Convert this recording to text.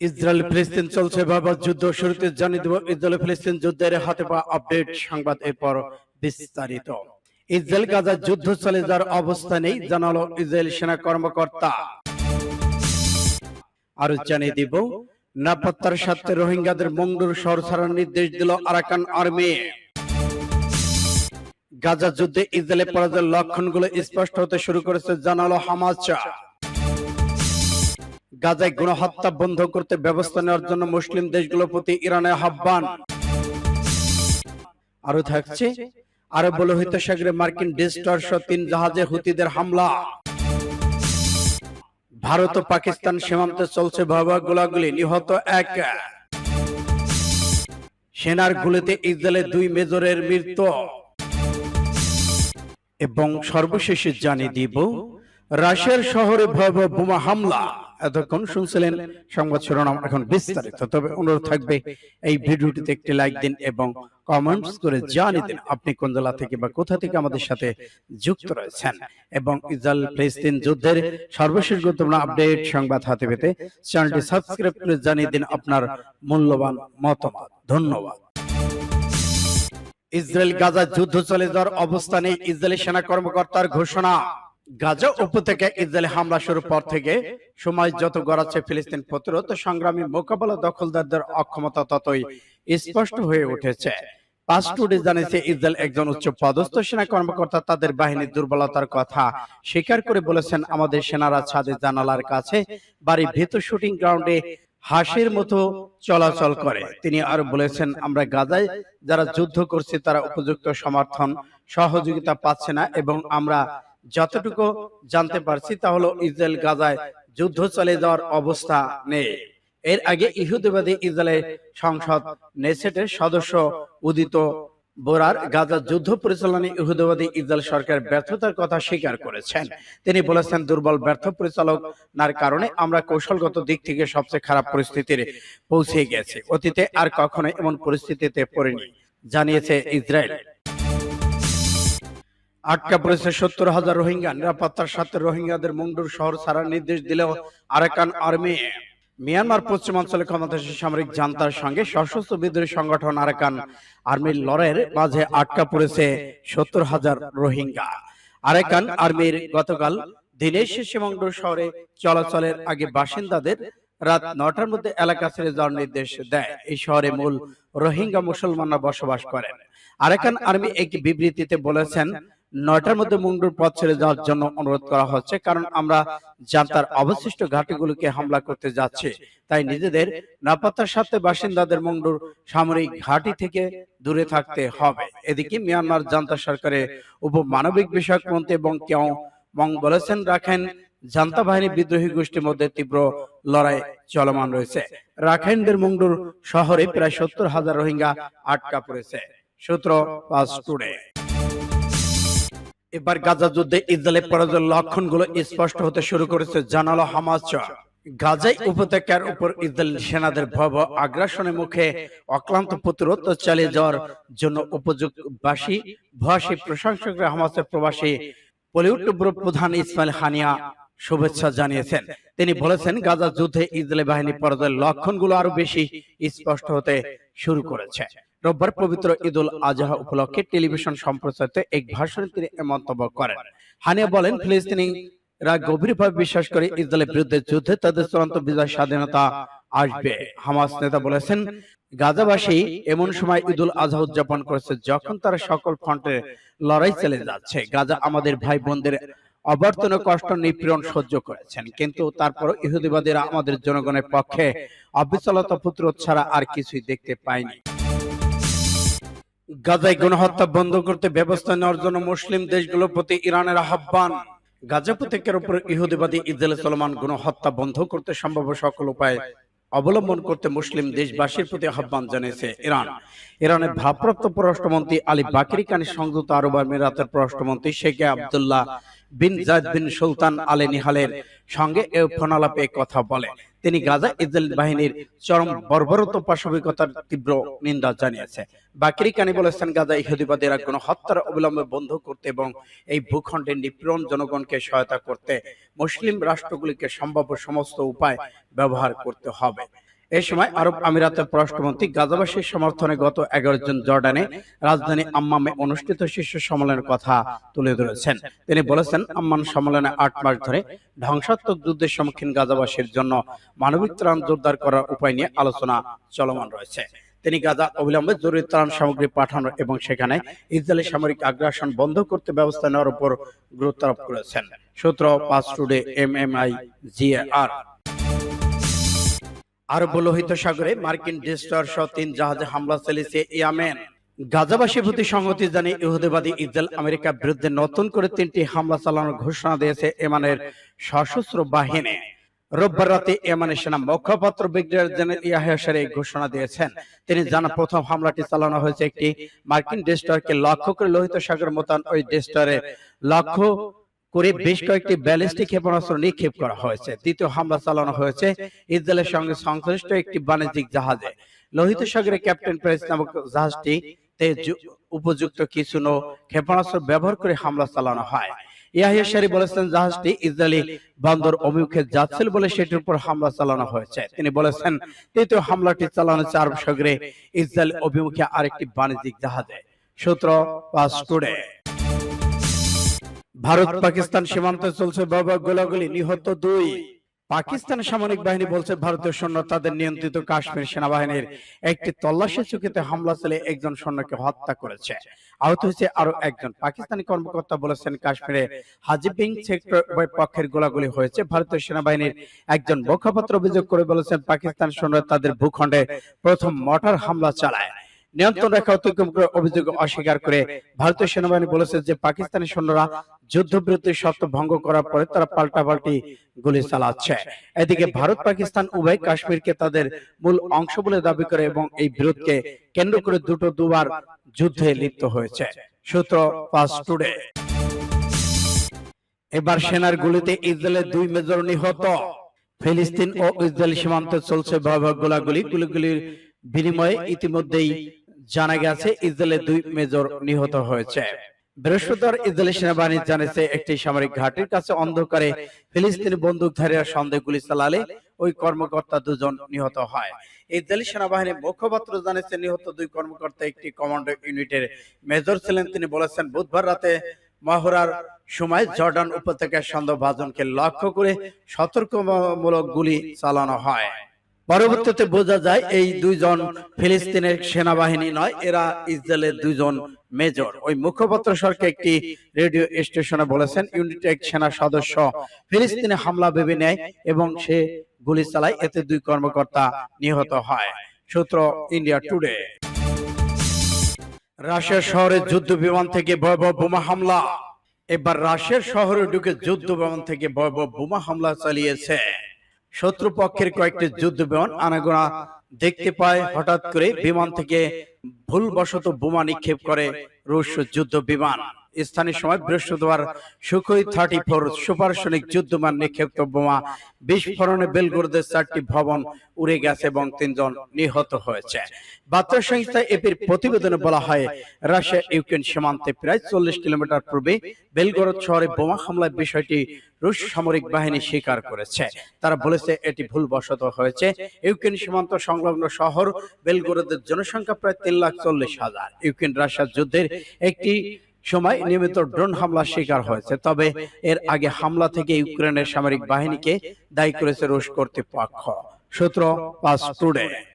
Israel ফিলিস্তিন চলছে বাবা যুদ্ধ। শুরুতে জানিয়ে দেব, ইসরায়েল ফিলিস্তিন যুদ্ধের হাতে পাওয়া আপডেট সংবাদ এরপর বিস্তারিত। ইসরায়েল গাজা যুদ্ধ চলে যাওয়ার অবস্থা নেই, জানালো ইসরায়েল সেনা কর্মকর্তা। আরও জানিয়ে দিব, নিরাপত্তার সাথে রোহিঙ্গাদের মঙ্গলুর শহর ছাড়ার নির্দেশ দিল আরাকান আর্মি। গাজা যুদ্ধে ইসরায়েলের পরাজয়ের লক্ষণগুলো স্পষ্ট হতে শুরু করেছে, জানালো হামাস। গাজায় গণহত্যা বন্ধ করতে ব্যবস্থা নেওয়ার জন্য মুসলিম দেশগুলোর প্রতি ইরানের আহ্বান। আরও থাকছে আরও বলে হইতে সাগরে মার্কিন ডিস্টার সহ তিন জাহাজে হুতিদের হামলা। ভারত ও পাকিস্তান সীমান্তে চলছে ভয়াবহ গোলাগুলি। নিহত এক। সেনার গুলিতে ইসরায়েলের দুই মেজরের মৃত্যু। এবং সর্বশেষে জানিয়ে দিব রাশিয়ার শহরে ভয়াবহ বোমা হামলা। এতক্ষণ শুনছিলেন সংবাদ শিরোনাম এখন বিস্তারিত। তবে অনুরোধ থাকবে এই ভিডিওটিতে একটি লাইক দিন এবং কমেন্টস করে জানিয়ে দিন আপনি কোন জেলা থেকে বা কোথা থেকে আমাদের সাথে যুক্ত রয়েছেন। এবং ইসরায়েল ফিলিস্তিন যুদ্ধের সর্বশেষ গুরুত্বপূর্ণ আপডেট সংবাদ হাতে পেতে চ্যানেলটি সাবস্ক্রাইব করে জানিয়ে দিন আপনার মূল্যবান মতামত। ধন্যবাদ। ইসরায়েল গাজা যুদ্ধ চলে যাওয়ার অবস্থানে ইসরায়েলি সেনা কর্মকর্তার ঘোষণা। গাজা উপত্যকায় ইসরায়েলি হামলা শুরুর পর থেকে সময় যত গড়াচ্ছে ফিলিস্তিন প্রতিরোধ সংগ্রামী মোকাবেলা দখলদারদের অক্ষমতা ততই স্পষ্ট হয়ে উঠেছে। পাঁচ টুডে জানিয়েছে ইসরায়েল একজন উচ্চ পদস্থ সেনা কর্মকর্তা তাদের বাহিনীর দুর্বলতার কথা স্বীকার করে বলেছেন আমাদের সেনারা ছাদে জানালার কাছে বাড়ি ভেতর শুটিং গ্রাউন্ডে হাসির মতো চলাচল করে। তিনি আরও বলেছেন আমরা গাজায় যারা যুদ্ধ করছে তারা উপযুক্ত সমর্থন সহযোগিতা পাচ্ছে না এবং আমরা যতটুকু জানতে পারছি তা হলো ইসরায়েল গাজায় যুদ্ধ চলে যাওয়ার অবস্থা নেই। এর আগে ইহুদিবাদী ইসরায়েলের সংসদ নেসেটের সদস্য উদিত বোরার গাজা যুদ্ধ পরিচালনায় ইহুদিবাদী ইসরায়েল সরকার ব্যর্থতার কথা স্বীকার করেছেন। তিনি বলেছেন, দুর্বল, ব্যর্থ পরিচালনার কারণে আমরা কৌশলগত দিক থেকে সবচেয়ে খারাপ পরিস্থিতির পৌঁছে গেছে। অতীতে আর কখনো এমন পরিস্থিতিতে পড়েনি, জানিয়েছে ইসরায়েল। আটকা পড়েছে সত্তর হাজার রোহিঙ্গা। নিরাপত্তার সাথে রোহিঙ্গাদের মুন্ডুর শহর ছাড়ার নির্দেশ দিলেও আরাকান আর্মি। মিয়ানমার পশ্চিমাঞ্চলে ক্ষমতাসীন সামরিক জান্তার সঙ্গে সশস্ত্র বিদ্রোহী সংগঠন আরাকান আর্মির লড়াইয়ের মাঝে আটকা পড়েছে সত্তর হাজার রোহিঙ্গা। আরাকান আর্মির গতকাল দিনের শেষে মঙ্গল শহরে চলাচলের আগে বাসিন্দাদের রাত নটার মধ্যে এলাকা ছেড়ে যাওয়ার নির্দেশ দেয়। এই শহরে মূল রোহিঙ্গা মুসলমানরা বসবাস করেন। আরাকান আর্মি একটি বিবৃতিতে বলেছেন নয়টার মধ্যে মুন্ডুর পথ ছেড়ে যাওয়ার জন্য অনুরোধ করা হচ্ছে, কারণ আমরা জান্তার অবশিষ্ট ঘাটিগুলোকে হামলা করতে যাচ্ছে। তাই নিজেদের নিরাপত্তার সাথে বাসিন্দাদের মুন্ডুর সামরিক ঘাঁটি থেকে দূরে থাকতে হবে। এদিকে মিয়ানমার জান্তা সরকারের উপ মানবিক বিষয়ক মন্ত্রী এবং কেউ মং বলেছেন রাখেন জান্তা বাহিনী বিদ্রোহী গোষ্ঠীর মধ্যে তীব্র লড়াই চলমান রয়েছে। রাখাইনদের মুন্ডুর শহরে প্রায় সত্তর হাজার রোহিঙ্গা আটকা পড়েছে। সূত্র পাঁচ টুডে। এবার গাজা যুদ্ধে ইসরায়েলের পরাজয়ের লক্ষণগুলো স্পষ্ট হতে শুরু করেছে জানালো হামাস গাজাই উপত্যকার উপর ইসরায়েল সেনাদের ভয়াবহ আগ্রাসনের মুখে অক্লান্ত প্রতিরোধ চালিয়ে যাওয়ার জন্য উপযোগবাসী ভয়াসী প্রশংসকরা হামাসের প্রবাসী বলিউড প্রধান ইসমাইল হানিয়া শুভেচ্ছা জানিয়েছেন। তিনি বলেছেন, গাজা যুদ্ধে ইসরায়েলি বাহিনী পরাজয়ের লক্ষণগুলো আরও বেশি স্পষ্ট হতে শুরু করেছে। রোববার পবিত্র ঈদুল আজহা উপলক্ষে টেলিভিশন সম্প্রচারিত এক ভাষণে তিনি মন্তব্য করেন। হানিয়া বলেন ফিলিস্তিনিরা গভীরভাবে বিশ্বাস করে ইসরায়েলের বিরুদ্ধে যুদ্ধে তাদের চূড়ান্ত বিজয় স্বাধীনতা আসবে। হামাস নেতা বলেছেন গাজাবাসী এমন সময় ঈদুল আজহা উদযাপন করেছে যখন তারা সকল ফ্রন্টে লড়াই চলে যাচ্ছে। গাজা আমাদের ভাই বোনদের অবর্তন কষ্ট নিপীড়ন সহ্য করেছেন। কিন্তু তারপর ইহুদিবাদীরা আমাদের জনগণের পক্ষে অবিচলতা পুত্র ছাড়া আর কিছুই দেখতে পায়নি গাজায় গণহত্যা বন্ধ করতে ব্যবস্থা নেওয়ার জন্য মুসলিম দেশগুলোর প্রতি ইরানের আহ্বান। গাজা প্রত্যেকের উপর ইহুদিবাদী ইসরায়েল সলমান গণহত্যা বন্ধ করতে সম্ভব সকল উপায় অবলম্বন করতে মুসলিম দেশবাসীর প্রতি আহ্বান জানিয়েছে ইরান। ইরানের ভাবপ্রাপ্ত পররাষ্ট্রমন্ত্রী আলী বাকিরি কানি সংযুক্ত আরব আমিরাতের পররাষ্ট্রমন্ত্রী শেখ আবদুল্লাহ বিন জায়দ বিন সুলতান আলী নিহালের সঙ্গে এ ফোনালাপে কথা বলে। তিনি গাজা ইসরায়েল বাহিনীর চরম বর্বরত পাশবিকতার তীব্র নিন্দা জানিয়েছে। বাকিরি কানি বলেছেন গাজা ইহুদিবাদীরা কোনো হত্যার অবিলম্বে বন্ধ করতে এবং এই ভূখণ্ডের নিপীড়ন জনগণকে সহায়তা করতে মুসলিম রাষ্ট্রগুলিকে সম্ভাব্য সমস্ত উপায় ব্যবহার করতে হবে। এ সময় আরব আমিরাতের পররাষ্ট্রমন্ত্রী গাজাবাসীর সমর্থনে গত এগারো জন জর্ডানে রাজধানী আম্মামে অনুষ্ঠিত শীর্ষ সম্মেলনের কথা তুলে ধরেছেন। তিনি বলেছেন আম্মান সম্মেলনে আট মাস ধরে ধ্বংসাত্মক যুদ্ধের সম্মুখীন গাজাবাসীর জন্য মানবিক ত্রাণ জোরদার করার উপায় নিয়ে আলোচনা চলমান রয়েছে। তিনি গাজা অবিলম্বে জরুরি ত্রাণ সামগ্রী পাঠানো এবং সেখানে ইসরায়েলি সামরিক আগ্রাসন বন্ধ করতে ব্যবস্থা নেওয়ার উপর গুরুত্ব আরোপ করেছেন। সূত্র পাঁচ টুডে এম এম আই জিএআর আরব লোহিত সাগরে মার্কিন ডিস্টার সহ তিন জাহাজে হামলা চালিয়েছে ইয়ামেন। গাজাবাসীর প্রতি সংহতি জানিয়ে ইহুদিবাদী ইসরায়েল আমেরিকার বিরুদ্ধে নতুন করে তিনটি হামলা চালানোর ঘোষণা দিয়েছে এমানের সশস্ত্র বাহিনী। রোববার রাতে এমানের সেনা মুখপাত্র ব্রিগেডিয়ার জেনারেল ইয়াহিয়া এই ঘোষণা দিয়েছেন। তিনি জানা প্রথম হামলাটি চালানো হয়েছে একটি মার্কিন ডেস্টারকে লক্ষ্য করে লোহিত সাগর মোতান ওই ডেস্টারের লক্ষ্য করে বেশ কয়েকটি ব্যালিস্টিক ক্ষেপণাস্ত্র নিক্ষেপ করা হয়েছে। দ্বিতীয় হামলা চালানো হয়েছে ইসরায়েলের সঙ্গে সংশ্লিষ্ট একটি বাণিজ্যিক জাহাজে। লোহিত সাগরে ক্যাপ্টেন প্রেস নামক জাহাজটি উপযুক্ত কিছু নৌ ক্ষেপণাস্ত্র ব্যবহার করে হামলা চালানো হয়। ইয়াহিয়া শারি বলেছেন জাহাজটি ইসরায়েলি বন্দর অভিমুখে যাচ্ছিল বলে সেটির উপর হামলা চালানো হয়েছে। তিনি বলেছেন তৃতীয় হামলাটি চালানো আরব সাগরে ইসরায়েল অভিমুখে আরেকটি বাণিজ্যিক জাহাজে। সূত্র পাঁচ টুডে ভারত পাকিস্তান সীমান্তে চলছে বাবা গোলাগুলি। নিহত দুই। পাকিস্তান সামরিক বাহিনী বলছে ভারতীয় সৈন্য তাদের নিয়ন্ত্রিত কাশ্মীর সেনাবাহিনীর একটি তল্লাশি চুকিতে হামলা চালিয়ে একজন সৈন্যকে হত্যা করেছে। আহত হয়েছে আরও একজন। পাকিস্তানি কর্মকর্তা বলেছেন কাশ্মীরে হাজিবিং সেক্টর পক্ষের গোলাগুলি হয়েছে। ভারতীয় সেনাবাহিনীর একজন মুখপাত্র অভিযোগ করে বলেছেন পাকিস্তান সৈন্য তাদের ভূখণ্ডে প্রথম মর্টার হামলা চালায়। নিয়ন্ত্রণ রেখা অতিক্রম করে অভিযোগ অস্বীকার করে ভারতীয় সেনাবাহিনী বলেছে যে পাকিস্তানি সৈন্যরা যুদ্ধবিরতির শর্ত ভঙ্গ করার পরে তারা পাল্টাপাল্টি গুলি চালাচ্ছে। এদিকে ভারত, পাকিস্তান, উভয় কাশ্মীরকে তাদের মূল অংশ বলে দাবি করে এবং এই বিরোধকে কেন্দ্র করে দুটো দুবার যুদ্ধে লিপ্ত হয়েছে। সূত্র পাঁচ টুডে। এবার সেনার গুলিতে ইসরায়েলের দুই মেজর নিহত। ফিলিস্তিন ও ইসরায়েল সীমান্তে চলছে ভয়াবহ গোলাগুলি। গুলিগুলির বিনিময়ে ইতিমধ্যেই জানা গেছে ইসরায়েলের দুই মেজর নিহত হয়েছে। বৃহস্পতিবার ইসরায়েলি সেনাবাহিনী জানিয়েছে একটি সামরিক ঘাটির কাছে অন্ধকারে ফিলিস্তিনি বন্দুকধারীরা সন্দেহ গুলি চালালে ওই কর্মকর্তা দুজন নিহত হয়। ইসরায়েলি সেনাবাহিনীর মুখপাত্র জানিয়েছে নিহত দুই কর্মকর্তা একটি কমান্ডো ইউনিটের মেজর ছিলেন। তিনি বলেছেন বুধবার রাতে মহড়ার সময় জর্ডান উপত্যকার সন্দেহভাজনকে লক্ষ্য করে সতর্কমূলক গুলি চালানো হয়। পরবর্তীতে বোঝা যায় এই দুইজন ফিলিস্তিনের সেনাবাহিনী নয়, এরা ইসরায়েলের দুইজন মেজর। ওই মুখপাত্র সরকার একটি রেডিও স্টেশনে বলেছেন, ইউনিট এক সেনা সদস্য ফিলিস্তিনে হামলা ভেবে নেয় এবং সে গুলি চালায়, এতে দুই কর্মকর্তা নিহত হয়। সূত্র ইন্ডিয়া টুডে। রাশিয়ার শহরে যুদ্ধ বিমান থেকে ভয়াবহ বোমা হামলা। এবার রাশিয়ার শহরে ঢুকে যুদ্ধ বিমান থেকে ভয়াবহ বোমা হামলা চালিয়েছে। শত্রুপক্ষের কয়েকটি যুদ্ধ বিমান আনাগোনা দেখতে পায়, হঠাৎ করে বিমান থেকে ভুলবশত বোমা নিক্ষেপ করে রুশ যুদ্ধ বিমান স্থানীয় সময় বৃহস্পতিবার সুখই থার্টি ফোর সুপারসনিক যুদ্ধমান নিক্ষেপ্ত বোমা বিস্ফোরণে বেলগোরদের চারটি ভবন উড়ে গেছে এবং তিনজন নিহত হয়েছে। বার্তা সংস্থা এপির প্রতিবেদনে বলা হয় রাশিয়া ইউক্রেন সীমান্তে প্রায় চল্লিশ কিলোমিটার পূর্বে বেলগোরদ শহরে বোমা হামলার বিষয়টি রুশ সামরিক বাহিনী স্বীকার করেছে। তারা বলেছে এটি ভুলবশত হয়েছে। ইউক্রেন সীমান্ত সংলগ্ন শহর বেলগোরদের জনসংখ্যা প্রায় তিন লাখ চল্লিশ হাজার ইউক্রেন রাশিয়ার যুদ্ধের একটি সময় নিয়মিত ড্রোন হামলার শিকার হয়েছে। তবে এর আগে হামলা থেকে ইউক্রেনের সামরিক বাহিনীকে দায়ী করেছে রুশ কর্তৃপক্ষ। সূত্র পাঁচ টুডে।